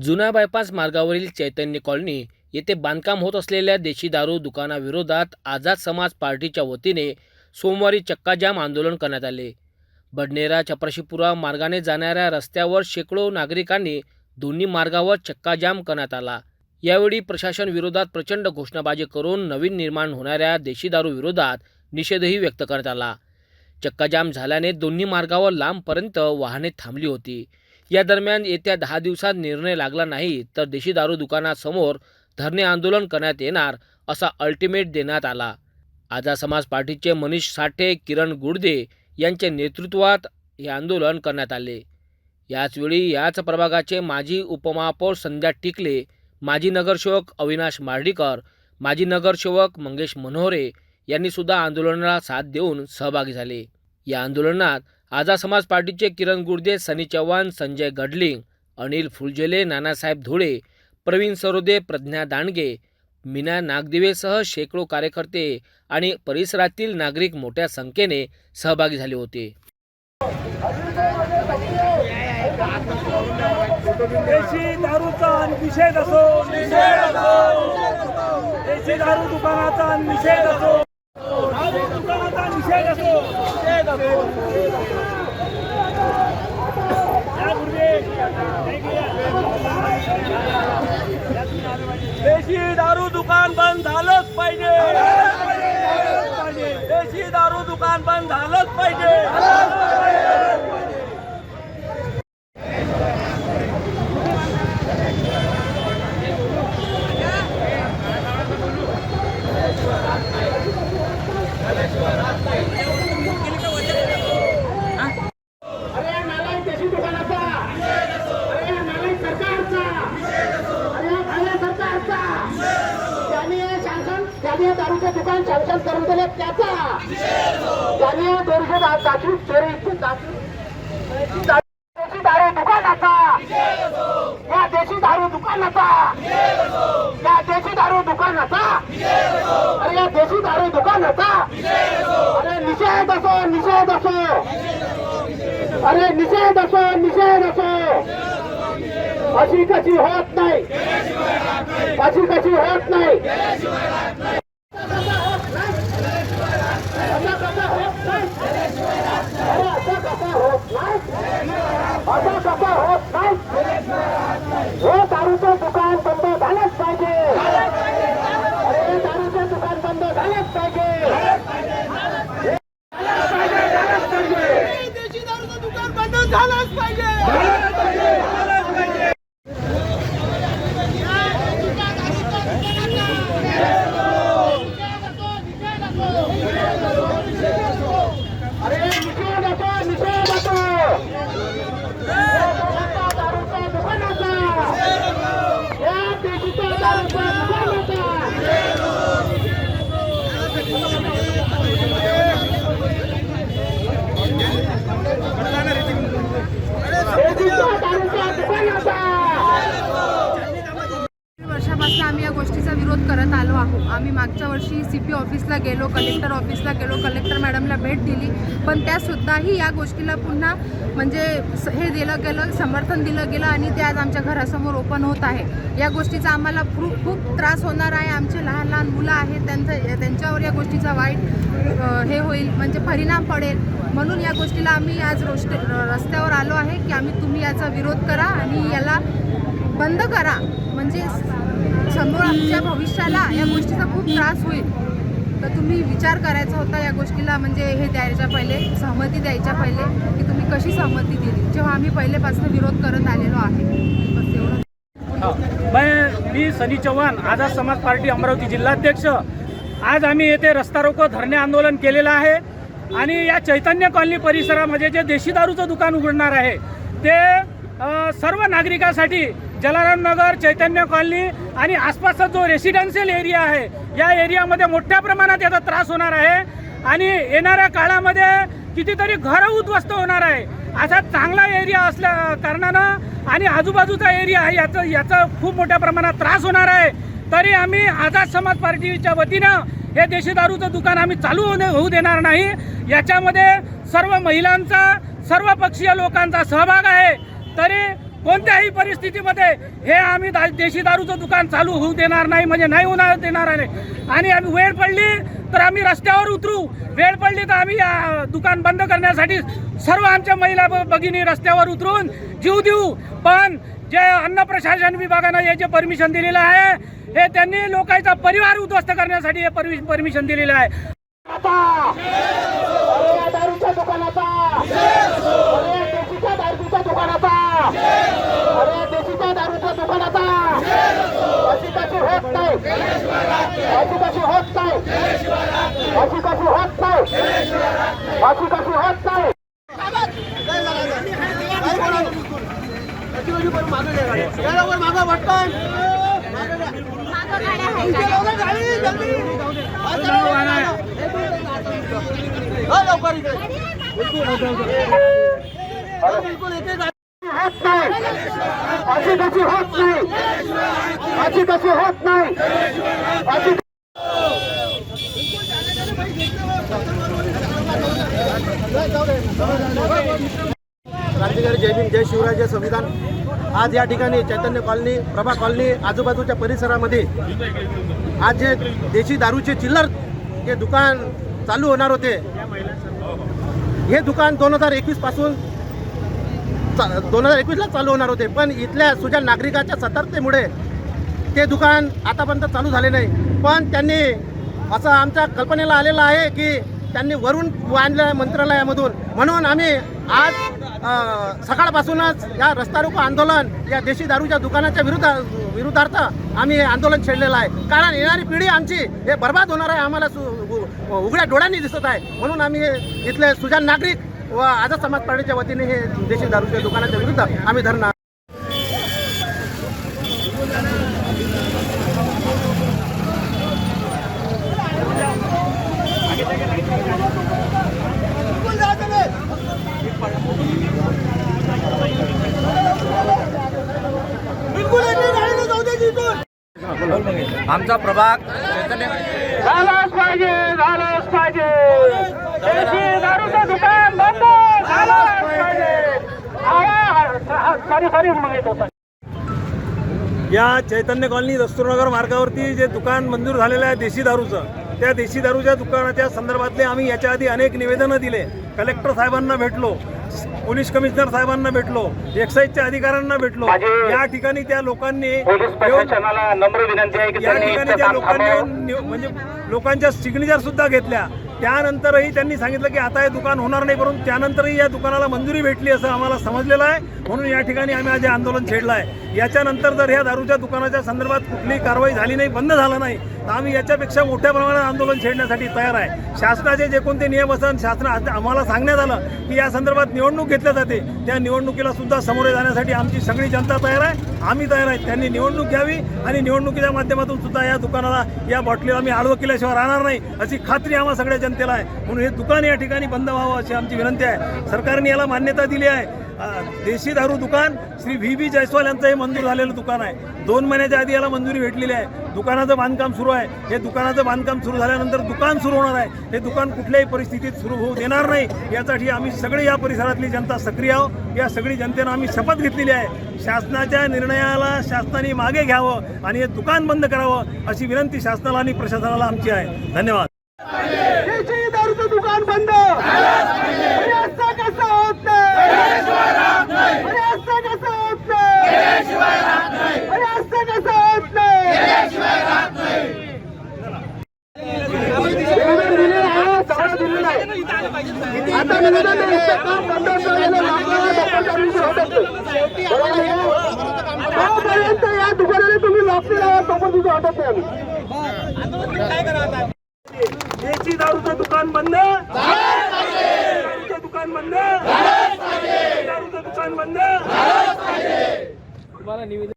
जुना बायपास मार्गावरील चैतन्य कॉलनी येथे बांधकाम होत असलेल्या देशी दारू दुकानाविरोधात आझाद समाज पार्टीच्या वतीने सोमवारी चक्काजाम आंदोलन करण्यात आले. बडनेरा चपराशीपुरा मार्गाने जाणाऱ्या रस्त्यावर शेकडो नागरिकांनी दोन्ही मार्गावर चक्काजाम करण्यात आला. यावेळी प्रशासन विरोधात प्रचंड घोषणाबाजी करून नवीन निर्माण होणाऱ्या देशी दारू विरोधात निषेधही व्यक्त करण्यात आला. चक्काजाम झाल्याने दोन्ही मार्गावर लांबपर्यंत वाहने थांबली होती. या दरम्यान येत्या दहा दिवसात निर्णय लागला नाही तर देशी दारू दुकानासमोर धरणे आंदोलन करण्यात येणार असा अल्टिमेट देण्यात आला. आझाद समाज पार्टीचे मनीष साठे किरण गुडदे यांच्या नेतृत्वात हे आंदोलन करण्यात आले. याचवेळी याच प्रभागाचे माजी उपमहापौर संध्या टिकले माजी नगरसेवक अविनाश मार्डीकर माजी नगरसेवक मंगेश मनोहरे यांनी सुद्धा आंदोलनाला साथ देऊन सहभागी झाले. या आंदोलनात आझाद समाज पार्टीचे किरण गुर्दे सनी चव्हाण संजय गडलिंग अनिल फुलझेले नानासाहेब धुळे प्रवीण सरोदे प्रज्ञा दांडगे मीना नागदिवेसह शेकडो कार्यकर्ते आणि परिसरातील नागरिक मोठ्या संख्येने सहभागी झाले होते. देशी दारूचा निषेध असो निषेध असो. देशी दारू दुकानाचा निषेध असो. दारू दुकानाचा निषेध असो निषेध असो या गुरुजी, देशी दारू दुकान बंद झालंच पाहिजे. देशी दारू दुकान बंद झालंच पाहिजे. अरे या नालायक देशी दुकानाचा अरे या नालायक सरकारचा अरे या भाड्या सरकारचा त्याने शासन त्याने या दारूचे दुकान शासन करून दिले त्याचा त्याने या दोनशे दाखवी चोरी देशी दारू दुकानाचा या देशी दारू दुकानाचा या देशी दारू दुकानाचा अरे या देशी दारू दुकानाचा अरे निषेध असो निषेध असो अरे निषेध असो निषेध असो अशी कशी होत नाही. अशी कशी होत नाही असं कसं होत नाही? अरे असं कसं होत नाही? असं कसं होत नाही? हे दारूचं दुकान बंद झालंच पाहिजे अरे हे दारूचं दुकान बंद झालंच पाहिजे झालंच पाहिजे झालंच पाहिजे देशी दारूचं दुकान बंद झालंच पाहिजे अरे निषेध असो निषेध असो या दारूचा दुकानाचा या देशीच्या दारूचा दुकानाचा देशीच्या दारूचा दुकानाचा वर्षापासून आम्ही या गोष्टीचा विरोध करत आलो आहोत आम्ही मागच्या वर्षी सी पी ऑफिसला गेलो कलेक्टर ऑफिसला गेलो कलेक्टर मॅडमला भेट दिली. पण त्यासुद्धाही या गोष्टीला पुन्हा म्हणजे स- हे दिलं गेलं समर्थन दिलं गेलं आणि ते आज आमच्या घरासमोर ओपन होत आहे. या गोष्टीचा आम्हाला खूप खूप त्रास होणार आहे. आमचे लहान लहान मुलं आहेत त्यांचं त्यांच्यावर या गोष्टीचा वाईट हे होईल म्हणजे परिणाम पडेल. म्हणून या गोष्टीला आम्ही आज रोष्ट रस्त्यावर आलो आहे की आम्ही तुम्ही याचा विरोध करा आणि याला बंद करा. म्हणजे समोर आमच्या भविष्याला या गोष्टीचा खूप त्रास होईल. तर तुम्ही विचार करायचा होता या गोष्टीला म्हणजे हे द्यायच्या पहिले सहमती द्यायच्या पहिले की तुम्ही कशी सहमती दिली? जेव्हा आम्ही पहिलेपासून विरोध करत आलेलो आहे. मी सनी चव्हाण आझाद समाज पार्टी अमरावती जिल्हाध्यक्ष. आज आम्ही येथे रस्ता रोको धरणे आंदोलन केलेलं आहे आणि या चैतन्य कॉलनी परिसरामध्ये जे देशी दारूचं दुकान उघडणार आहे ते सर्व नागरिकांसाठी जलाराम नगर चैतन्य कॉलनी आणि आसपासचा जो रेसिडेन्शियल एरिया आहे या एरियामध्ये मोठ्या प्रमाणात याचा त्रास होणार आहे. आणि येणाऱ्या काळामध्ये कितीतरी घरं उद्ध्वस्त होणार आहे. असा चांगला एरिया असल्या कारणानं आणि आजूबाजूचा एरिया आहे याचं याचा खूप मोठ्या प्रमाणात त्रास होणार आहे. तरी आम्ही आझाद समाज पार्टीच्या वतीनं हे देशी दारूचं दुकान आम्ही चालू होऊ होऊ देणार नाही. याच्यामध्ये सर्व महिलांचा सर्व पक्षीय लोकांचा सहभाग आहे. तरी कोणत्याही परिस्थितीमध्ये हे आम्ही दा- देशी दारूचं दुकान चालू होऊ देणार नाही म्हणजे नाही होणार देणार आहे. आणि आम्ही वेळ पडली तर आम्ही रस्त्यावर उतरू. वेळ पडली तर आम्ही दुकान बंद करण्यासाठी सर्व आमच्या महिला भगिनी रस्त्यावर उतरून जीव देऊ. पण जे अन्न प्रशासन विभागानं हे जे परमिशन दिलेलं आहे हे त्यांनी लोकांचा परिवार उद्ध्वस्त करण्यासाठी हे परमिशन दिलेलं आहे आता अरे या दारूच्या दुकानाचा अरे या देशीच्या दारूच्या दुकानाचा अरे या देशीच्या दारूच्या दुकानाचा अशी कशी होत नाही अशी कशी होत नाही अशी कशी होत नाही अशी कशी होत नाही होत नाही अशी कशी होत नाही अशी कशी होत नाही अशी क्रांतिकारी जय भीम जय शिवराय जय संविधान. आज या ठिकाणी चैतन्य कॉलनी प्रभा कॉलनी आजूबाजूच्या परिसरामध्ये आज जे देशी दारूचे चिल्लर हे दुकान चालू होणार होते हे दुकान दोन हजार एकवीसपासून दोन हजार एकवीसला चालू होणार होते पण इथल्या सुजाण नागरिकाच्या सतर्कतेमुळे ते दुकान आतापर्यंत चालू झाले नाही. पण त्यांनी असं आमच्या कल्पनेला आलेलं आहे की त्यांनी वरून आणलं आहे मंत्रालयामधून म्हणून आम्ही आज सकाळपासूनच या रस्ता रोको आंदोलन या देशी दारूच्या दुकानाच्या विरुद्ध विरुद्धार्थ आम्ही हे आंदोलन छेडलेलं आहे. कारण येणारी पिढी आमची हे बर्बाद होणार आहे आम्हाला सु उघड्या डोळ्यांनी दिसत आहे. म्हणून आम्ही इथले सुजान नागरिक व आझाद समाज पार्टीच्या वतीने हे देशी दारूच्या दुकानाच्या विरुद्ध आम्ही धरणार आमचा प्रभाग चैतन्य झालंच पाहिजे झालंच पाहिजे. देशी दारूचं दुकान बंद झालंच पाहिजे. सॉरी सॉरी मग येतो या चैतन्य कॉलनी दस्तूरनगर मार्गावरती जे दुकान मंजूर झालेलं आहे देशी दारूचं त्या देशी दारूच्या दुकानाच्या संदर्भातले आम्ही याच्या आधी अनेक निवेदनं दिले. कलेक्टर साहेबांना भेटलो पोलीस कमिशनर साहेबांना भेटलो एक्साईजच्या अधिकाऱ्यांना भेटलो. या ठिकाणी त्या लोकांनी या ठिकाणी त्या लोकांनी म्हणजे लोकांच्या सिग्नेचर सुद्धा घेतल्या. त्यानंतरही त्यांनी सांगितलं की आता हे दुकान होणार नाही परंतु त्यानंतरही या दुकानाला मंजुरी भेटली असं आम्हाला समजलेलं आहे. म्हणून या ठिकाणी आम्ही आज हे आंदोलन छेडलं आहे. याच्यानंतर जर ह्या दारूच्या दुकानाच्या संदर्भात कुठलीही कारवाई झाली नाही बंद झालं नाही तर आम्ही याच्यापेक्षा मोठ्या प्रमाणात आंदोलन छेडण्यासाठी तयार आहे. शासनाचे जे कोणते नियम असतात शासन आम्हाला सांगण्यात आलं की या संदर्भात निवडणूक घेतल्या जाते. त्या निवडणुकीला सुद्धा सामोरे जाण्यासाठी आमची सगळी जनता तयार आहे. आम्ही तयार आहे. त्यांनी निवडणूक घ्यावी आणि निवडणुकीच्या माध्यमातून सुद्धा या दुकानाला या बॉटलीला आम्ही आडवं केल्याशिवाय राहणार नाही अशी खात्री आम्हा सगळ्या जनतेला आहे. म्हणून हे दुकान या ठिकाणी बंद व्हावं अशी आमची विनंती आहे. सरकारने याला मान्यता दिली आहे. देशी दारू दुकान श्री व्ही बी जयस्वाल यांचं हे मंजूर झालेलं दुकान आहे. दोन महिन्याच्या आधी याला मंजुरी भेटलेली आहे. दुकानाचं बांधकाम सुरू आहे. हे दुकानाचं बांधकाम सुरू झाल्यानंतर दुकान सुरू होणार आहे. हे दुकान कुठल्याही परिस्थितीत सुरू होऊ देणार नाही. यासाठी आम्ही सगळे या परिसरातली जनता सक्रिय आहोत. या सगळी जनतेनं आम्ही शपथ घेतलेली आहे. शासनाच्या निर्णयाला शासनाने मागे घ्यावं आणि हे दुकान बंद करावं अशी विनंती शासनाला आणि प्रशासनाला आमची आहे. धन्यवाद. या दुकानाने तुम्ही लॉक केला तोपर्यंत तुझं हटत नाही याची दारूचं दुकान बंद. दुकान बंद. दारूचं दुकान बंद. तुम्हाला निवेदन